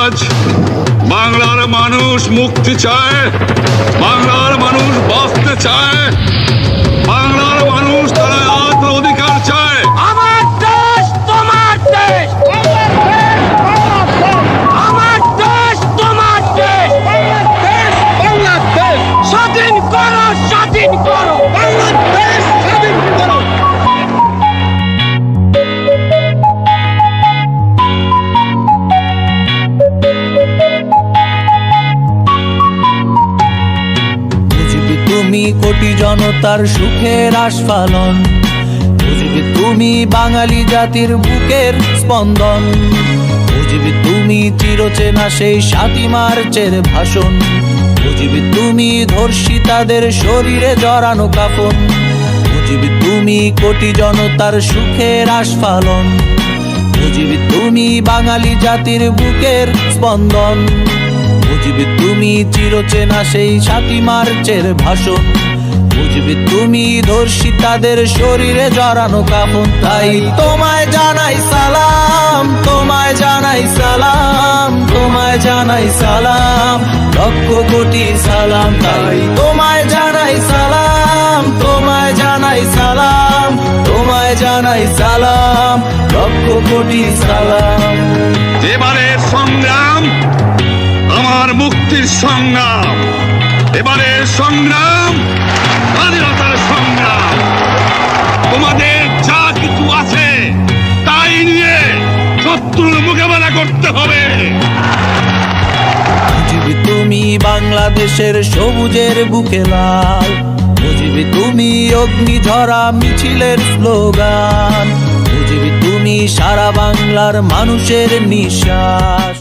আজ বাংলার মানুষ মুক্তি চায় বাংলার মানুষ বাঁচতে চায় কোটি জনতার সুখের আস্ফালন। বুঝবি তুমি বাঙালি জাতির বুকের স্পন্দন। বুঝবি তুমি চিরচেনা সেই সাতই মার্চের ভাষণ। বুঝবি তুমি ধর্ষিতাদের শরীরে জড়ানো কাফন। বুঝবি তুমি কোটি জনতার সুখের আস্ফালন। বুঝবি তুমি বাঙালি জাতির বুকের স্পন্দন। বুঝবি তুমি চিরচেনা সেই সাতই মার্চের ভাষণ। বুঝবি তুমি ধর্ষিতাদের শরীরে জড়ানো কাপন তাই তোমায় জানাই সালাম, তোমায় জানাই সালাম, তোমায় জানাই সালাম, লক্ষ কোটি সালাম। তাই তোমায় জানাই সালাম, তোমায় জানাই সালাম, তোমায় জানাই সালাম, লক্ষ কোটি সালাম। এবারের সংগ্রাম, আমার মুক্তির সংগ্রাম। এবারের সংগ্রাম, স্বাধীনতার সংগ্রাম। তোমাদের যা কিছু আছে, তাই নিয়ে শত্রুর মোকাবেলা করতে হবে। তুমি বাংলাদেশের সবুজের বুকে লাল। বুঝবি তুমি অগ্নিঝরা মিছিলের স্লোগান। বুঝবি তুমি সারা বাংলার মানুষের নিঃশ্বাস।